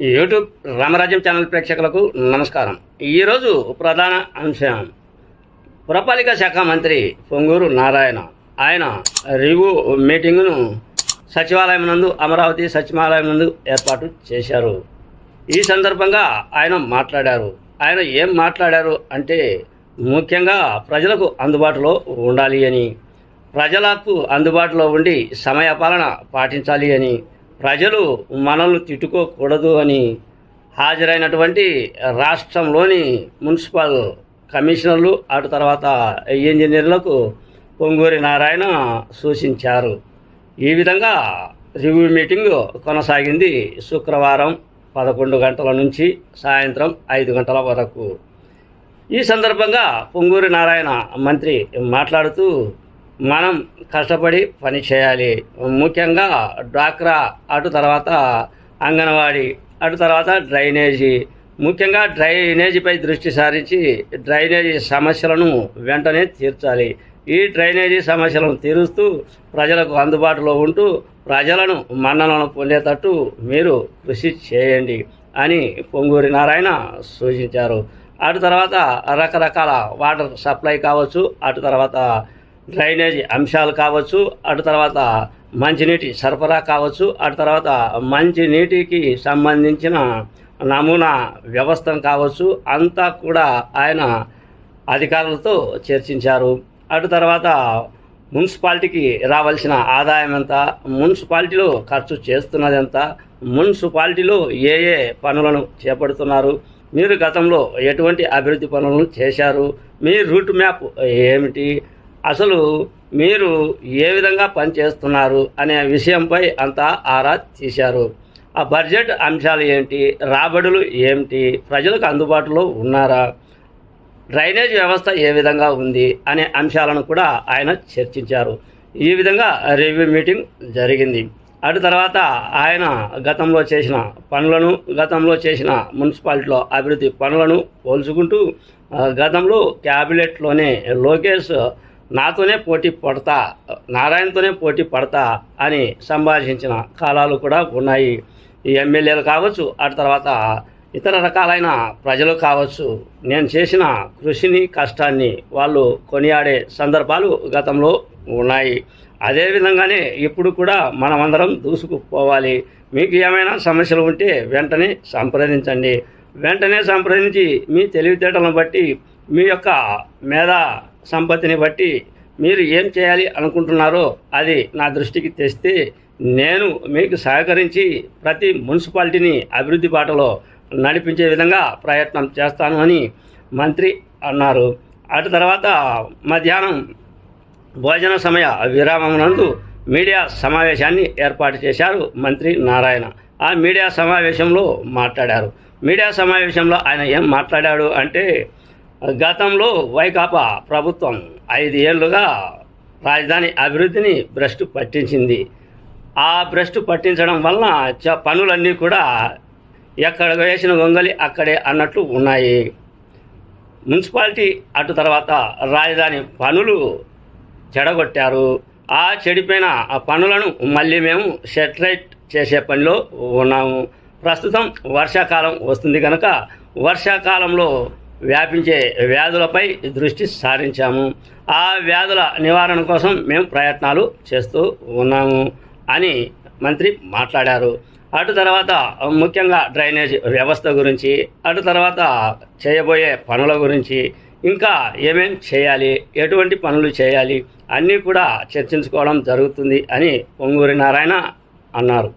YouTube రామరాజ్యం channel ప్రేక్షకులకు నమస్కారం. ఈరోజు ప్రధాన అంశం. పురపాలిక శాఖ మంత్రి పొంగూరు నారాయణ. ఆయన రివ్యూ మీటింగును సచివాలయం నందు అమరావతి సచివాలయం నందు ఏర్పాటు చేశారు. ఈ సందర్భంగా ఆయన మాట్లాడారు. ఆయన ఏం మాట్లాడారు అంటే ముఖ్యంగా ప్రజలకు అందుబాటులో ఉండాలి అని ప్రజలకు అందుబాటులో ఉండి సమయపాలన పాటించాలి అని ప్రజలు మనల్ని తిట్టుకోకూడదు అని హాజరైనటువంటి రాష్ట్రంలోని మున్సిపల్ కమిషనర్లు అటు తర్వాత ఇంజనీర్లకు పొంగూరి నారాయణ సూచించారు. ఈ విధంగా రివ్యూ మీటింగ్ కొనసాగింది శుక్రవారం పదకొండు గంటల నుంచి సాయంత్రం ఐదు గంటల వరకు. ఈ సందర్భంగా పొంగూరి నారాయణ మంత్రి మాట్లాడుతూ మనం కష్టపడి పని చేయాలి. ముఖ్యంగా డ్వాక్రా అటు తర్వాత అంగన్వాడీ అటు తర్వాత డ్రైనేజీ. ముఖ్యంగా డ్రైనేజీపై దృష్టి సారించి డ్రైనేజీ సమస్యలను వెంటనే తీర్చాలి. ఈ డ్రైనేజీ సమస్యలను తీరుస్తూ ప్రజలకు అందుబాటులో ఉంటూ ప్రజలను మన్ననలను పొందేటట్టు మీరు కృషి చేయండి అని పొంగూరి నారాయణ సూచించారు. అటు తర్వాత రకరకాల వాటర్ సప్లై కావచ్చు అటు తర్వాత డ్రైనేజీ అంశాలు కావచ్చు అటు తర్వాత మంచినీటి సరఫరా కావచ్చు అటు తర్వాత మంచినీటికి సంబంధించిన నమూనా వ్యవస్థను కావచ్చు అంతా కూడా ఆయన అధికారులతో చర్చించారు. అటు తర్వాత మున్సిపాలిటీకి రావాల్సిన ఆదాయం ఎంత మున్సిపాలిటీలో ఖర్చు చేస్తున్నది ఎంత మున్సిపాలిటీలో ఏ ఏ పనులను చేపడుతున్నారు మీరు గతంలో ఎటువంటి అభివృద్ధి పనులను చేశారు మీ రూట్ మ్యాప్ ఏమిటి అసలు మీరు ఏ విధంగా పనిచేస్తున్నారు అనే విషయంపై అంతా ఆరా తీశారు. ఆ బడ్జెట్ అంశాలు ఏంటి? రాబడులు ఏమిటి? ప్రజలకు అందుబాటులో ఉన్నారా? డ్రైనేజ్ వ్యవస్థ ఏ విధంగా ఉంది అనే అంశాలను కూడా ఆయన చర్చించారు. ఈ విధంగా రివ్యూ మీటింగ్ జరిగింది. అటు తర్వాత ఆయన గతంలో చేసిన పనులను గతంలో చేసిన మున్సిపాలిటీలో అభివృద్ధి పనులను పోల్చుకుంటూ గతంలో క్యాబినెట్లోనే లోకేష్ నాతోనే పోటీ పడతా నారాయణతోనే పోటీ పడతా అని సంభాషించిన కాలాలు కూడా ఉన్నాయి. ఈ ఎమ్మెల్యేలు కావచ్చు అటు తర్వాత ఇతర రకాలైన ప్రజలు కావచ్చు. నేను చేసిన కృషిని కష్టాన్ని వాళ్ళు కొనియాడే సందర్భాలు గతంలో ఉన్నాయి. అదేవిధంగానే ఇప్పుడు కూడా మనమందరం దూసుకుపోవాలి. మీకు ఏమైనా సమస్యలు ఉంటే వెంటనే సంప్రదించండి. వెంటనే సంప్రదించి మీ తెలివితేటలను బట్టి మీ యొక్క మేధా సంపత్తిని బట్టి మీరు ఏం చేయాలి అనుకుంటున్నారో అది నా దృష్టికి తెస్తే నేను మీకు సహకరించి ప్రతి మున్సిపాలిటీని అభివృద్ధి బాటలో నడిపించే విధంగా ప్రయత్నం చేస్తాను అని మంత్రి అన్నారు. అటు తర్వాత మధ్యాహ్నం భోజన సమయ విరామం నందు మీడియా సమావేశాన్ని ఏర్పాటు చేశారు మంత్రి నారాయణ. ఆ మీడియా సమావేశంలో మాట్లాడారు. మీడియా సమావేశంలో ఆయన ఏం మాట్లాడాడు అంటే గతంలో వైకాపా ప్రభుత్వం ఐదు ఏళ్ళుగా రాజధాని అభివృద్ధిని భ్రష్టు పట్టించింది. ఆ భ్రష్టు పట్టించడం వలన చ పనులన్నీ కూడా ఎక్కడ వేసిన గొంగలి అక్కడే అన్నట్లు ఉన్నాయి. మున్సిపాలిటీ అటు తర్వాత రాజధాని పనులు చెడగొట్టారు. ఆ చెడిపోయిన ఆ పనులను మళ్ళీ మేము సెటిలైట్ చేసే పనిలో ఉన్నాము. ప్రస్తుతం వర్షాకాలం వస్తుంది కనుక వర్షాకాలంలో వ్యాపించే వ్యాధులపై దృష్టి సారించాము. ఆ వ్యాధుల నివారణ కోసం మేము ప్రయత్నాలు చేస్తూ ఉన్నాము అని మంత్రి మాట్లాడారు. అటు తర్వాత ముఖ్యంగా డ్రైనేజ్ వ్యవస్థ గురించి అటు తర్వాత చేయబోయే పనుల గురించి ఇంకా ఏమేం చేయాలి ఎటువంటి పనులు చేయాలి అన్నీ కూడా చర్చించుకోవడం జరుగుతుంది అని పొంగూరి నారాయణ అన్నారు.